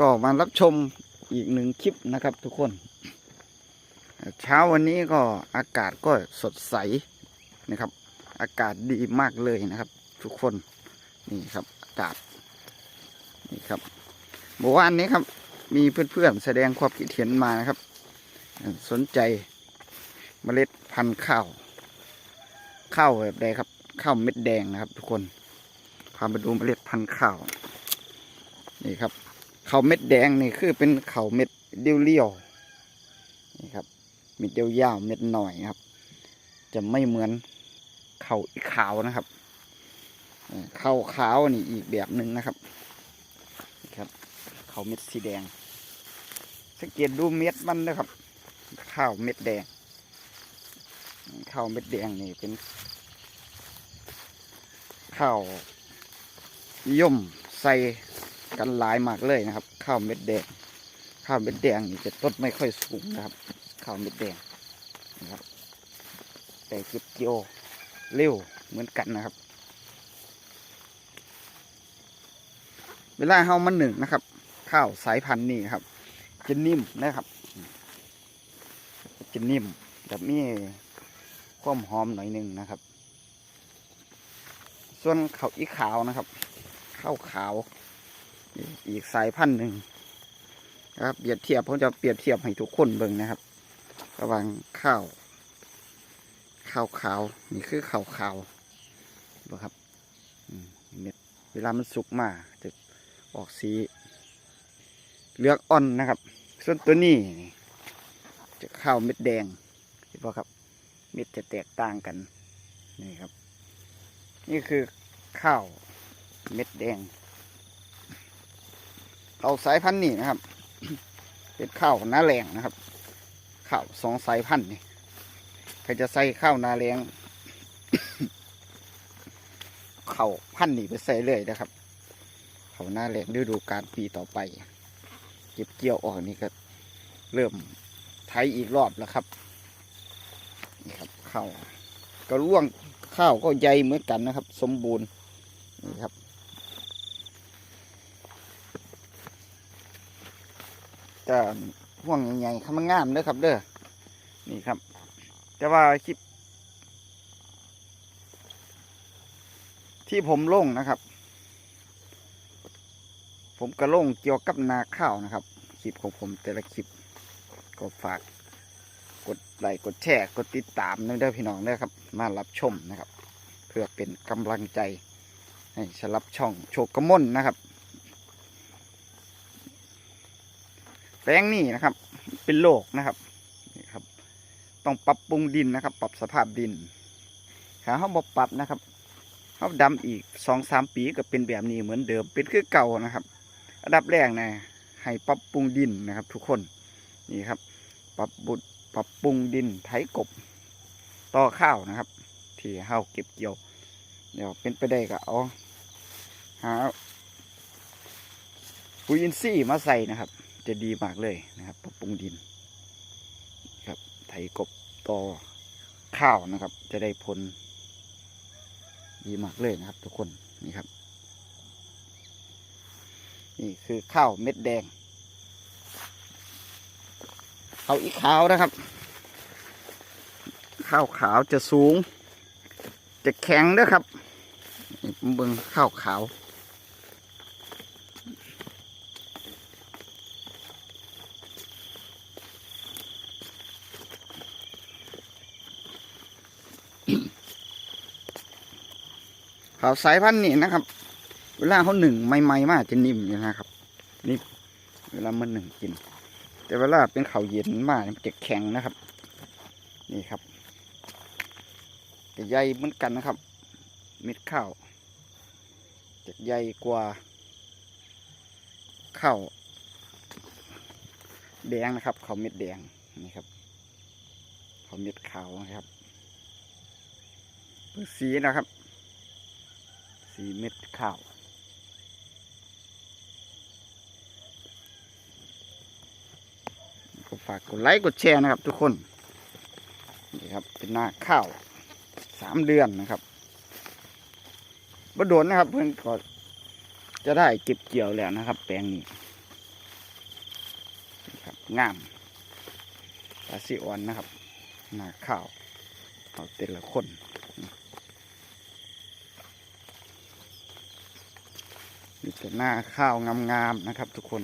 ก็มารับชมอีกหนึ่งคลิปนะครับทุกคน เช้าวันนี้ก็อากาศก็สดใสนะครับ อากาศดีมากเลยนะครับ ทุกคนนี่ครับอากาศนี่ครับเมื่อวานนี้ครับ มีเพื่อนๆแสดงความคิดเห็นมานะครับ สนใจเมล็ดพันธุ์ข้าวข้าวแบบใดครับข้าวเม็ดแดงนะครับ ทุกคนพามาดูเมล็ดพันธุ์ข้าวนี่ครับ ข้าเม็ดแดงนี่คือเป็นข้าเม็ดเดียวๆนี่ครับเม็ดยาวๆเม็ดหน่อยครับ จะไม่เหมือนเขาอีขาวนะครับเอ่อข้าขาวนี่อีกแบบหนึ่งนะครับนี่ครับเขาเม็ดสีแดง สังเกตดูเม็ดมันนะครับ ข้าวเม็ดแดง ข้าวเม็ดแดงนี่เป็น ข้าวนิยมใส่ กันหลายมากเลยนะครับ ข้าวเม็ดแดง ข้าวเม็ดแดงนี่จะต้นไม่ค่อยสูงนะครับ ข้าวเม็ดแดงนะครับ แต่เก็บเกี่ยวเร็วเหมือนกันนะครับ เวลาเฮามันหนึ่งนะครับ ข้าวสายพันธุ์นี่ครับจะนิ่มนะครับจะนิ่มแบบมีความหอมหน่อยหนึ่งนะครับ ส่วนข้าวอีขาวนะครับ ข้าวขาว อีกสายพันธุ์หนึ่งนะครับเปรียบเทียบผมจะเปรียบเทียบให้ทุกคนเบิ่งนะครับ ระหว่างข้าว ข้าวขาวนี่คือข้าวขาวดูครับเม็ดเวลามันสุกมาจะออกสีเหลืองอ่อนนะครับ ส่วนตัวนี้จะข้าวเม็ดแดงเห็นป่ครับ เม็ดจะแตกต่างกันนี่ครับ นี่คือข้าวเม็ดแดง ข้าสายพันธุ์นี่นะครับ เป็นข้าวหน้าแรงนะครับข้าวสองสายพันธุ์นี่ใครจะใส่ข้าวนาแรงข้าวพันธุ์นี่ไปใส่เลยนะครับข้าวหน้าแรงฤดูกาลปีต่อไป เก็บเกี่ยวออกนี่ก็เริ่มไถอีกรอบแล้วครับนี่ครับข้าวก็ร่วงข้าวก็ใหญ่เหมือนกันนะครับ สมบูรณ์นี่ครับ จะห่วงใหญ่ๆขมันงามเด้อครับ เด้อนี่ครับ แต่ว่าคลิป ที่ผมลงนะครับ ผมก็ลงเกี่ยวกับนาข้าวนะครับคลิปของผมแต่ละคลิปก็ฝากกดไลค์กดแชร์กดติดตามนะเด้อพี่น้องเด้อครับ มารับชมนะครับ เพื่อเป็นกำลังใจให้สำหรับช่องโชคกระมนนะครับ แปลงนี้นะครับ เป็นโลกนะครับนี่ครับ ต้องปรับปรุงดินนะครับ ปรับสภาพดินหาเขาบอกปรับนะครับเขาดำอีกสองสามปีก็เป็นแบบนี้เหมือนเดิมเป็นคือเก่านะครับอันดับแรกนะให้ปรับปรุงดินนะครับ ทุกคนนี่ครับ ปรับบุดปรับปรุงดินไถกบต่อข้าวนะครับ ที่เฮาเก็บเกี่ยว เดี๋ยวเป็นไปได้ก็เอาหาปุ๋ยอินทรีย์มาใส่นะครับ จะดีมากเลยนะครับปรับปรุงดินครับไถกบต่อข้าวนะครับ จะได้ผลดีมากเลยนะครับ ทุกคนนี่ครับ นี่คือข้าวเม็ดแดงข้าวอีขาวนะครับ ข้าวขาวจะสูง จะแข็งเด้วยครับนี่ผมเบิ่งข้าวขาว ขาสายพันธุ์นี่นะครับ เวลาเขาหนึ่งใหม่ๆมากจะนิ่มอยู่นะครับนิ่มเวลามันหนึ่งกิน แต่เวลาเป็นเขาเย็นมากมันจะแข็งนะครับ นี่ครับจะใหญ่เหมือนกันนะครับ เม็ดข้าวจะใหญ่กว่าข้าวแดงนะครับเขาเม็ดแดงนี่ครับเขาเม็ดขาวนะครับสีนะครับ สีเม็ดข้าวก็ฝากกดไลค์กดแชร์นะครับทุกคนนี่ครับเป็นหน้าข้าวสามเดือนนะครับบ่โดนนะครับ เพื่อนก็จะได้เก็บเกี่ยวแล้วนะครับ แปลงนี้งามตาสีออนนะครับหน้าข้าวเอาแต่ละคน มีแต่หน้าข้าวงามๆนะครับทุกคน